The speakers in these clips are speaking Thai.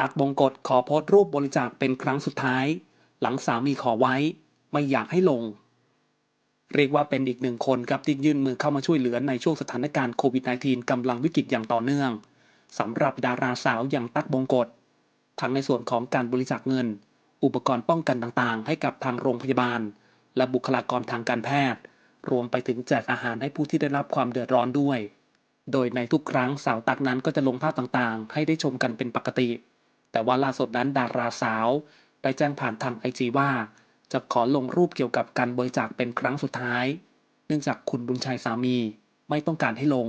ตักบงกฎขอโพสต์รูปบริจาคเป็นครั้งสุดท้าย หลังสามีขอไว้ไม่อยากให้ลง เรียกว่าเป็นอีกหนึ่งคนครับที่ยื่นมือเข้ามาช่วยเหลือในช่วงสถานการณ์โควิด -19 กำลังวิกฤตอย่างต่อเนื่องสำหรับดาราสาวอย่างตักบงกฎทั้งในส่วนของการบริจาคเงิน อุปกรณ์ป้องกันต่างๆ ให้กับทางโรงพยาบาล และบุคลากรทางการแพทย์ รวมไปถึงแจกอาหารให้ผู้ที่ได้รับความเดือดร้อนด้วย โดยในทุกครั้งสาวตักนั้นก็จะลงภาพต่างๆ ให้ได้ชมกันเป็นปกติ แต่ว่าล่าสุดนั้นดาราสาว ได้แจ้งผ่านทางไอจีว่า จะขอลงรูปเกี่ยวกับการบริจาคเป็นครั้งสุดท้าย เนื่องจากคุณบุญชัยสามีไม่ต้องการให้ลง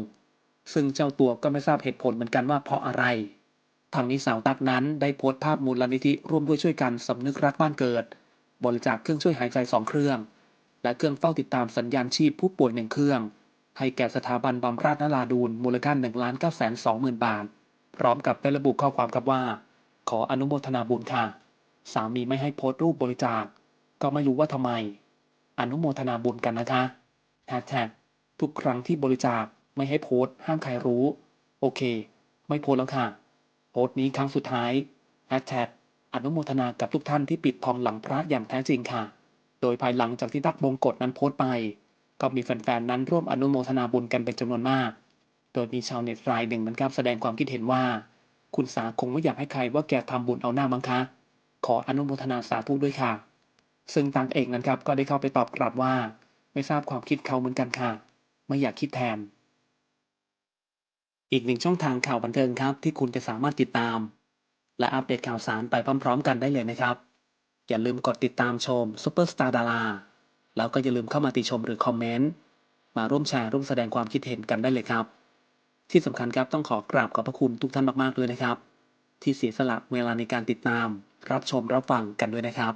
ซึ่งเจ้าตัวก็ไม่ทราบเหตุผลเหมือนกันว่าเพราะอะไรทางนี้สาวตักนั้นได้โพสต์ภาพมูลนิธิร่วมด้วยช่วยกันสำนึกรักบ้านเกิด บริจาคเครื่องช่วยหายใจสองเครื่อง และเครื่องเฝ้าติดตามสัญญาณชีพผู้ป่วยหนึ่งเครื่อง ให้แก่สถาบันบำราศนราดูนมูลค่า1ล้าน9แสน2หมื่นบาท พร้อมกับได้ระบุข้อความครับว่า ขออนุโมทนาบุญค่ะ สามีไม่ให้โพสต์รูปบริจาค ก็ไม่รู้ว่าทำไม อนุโมทนาบุญกันนะคะแฮชแท็กทุกครั้งที่บริจาคไม่ให้โพสต์ห้ามใครรู้ โอเค ไม่โพสต์แล้วค่ะ โพสต์นี้ครั้งสุดท้ายแฮชแท็กอนุโมทนากับทุกท่านที่ปิดทองหลังพระอย่างแท้จริงค่ะ โดยภายหลังจากที่ตักบงกฎนั้นโพสต์ไป ก็มีแฟนๆนั้นร่วมอนุโมทนาบุญกันเป็นจำนวนมาก โดยมีชาวเน็ตรายหนึ่งนะครับแสดงความคิดเห็นว่า คุณสาคงไม่อยากให้ใครว่าแกทำบุญเอาหน้ามั้งคะ ขออนุโมทนาสาธุด้วยค่ะ ซึ่งตังเอกนั้นครับก็ได้เข้าไปตอบกลับว่า ไม่ทราบความคิดเขาเหมือนกันค่ะ ไม่อยากคิดแทน อีกหนึ่งช่องทางข่าวบันเทิงครับ ที่คุณจะสามารถติดตาม และอัปเดตข่าวสารไปพร้อม ๆ กันได้เลยนะครับ อย่าลืมกดติดตามชมซุปเปอร์สตาร์ดาราแล้วก็อย่าลืมเข้ามาติชมหรือคอมเมนต์มาร่วมแชร์ร่วมแสดงความคิดเห็นกันได้เลยครับ ที่สำคัญครับต้องขอกราบขอบพระคุณทุกท่านมากๆเลยนะครับ ที่เสียสละเวลาในการติดตาม รับชมรับฟังกันด้วยนะครับ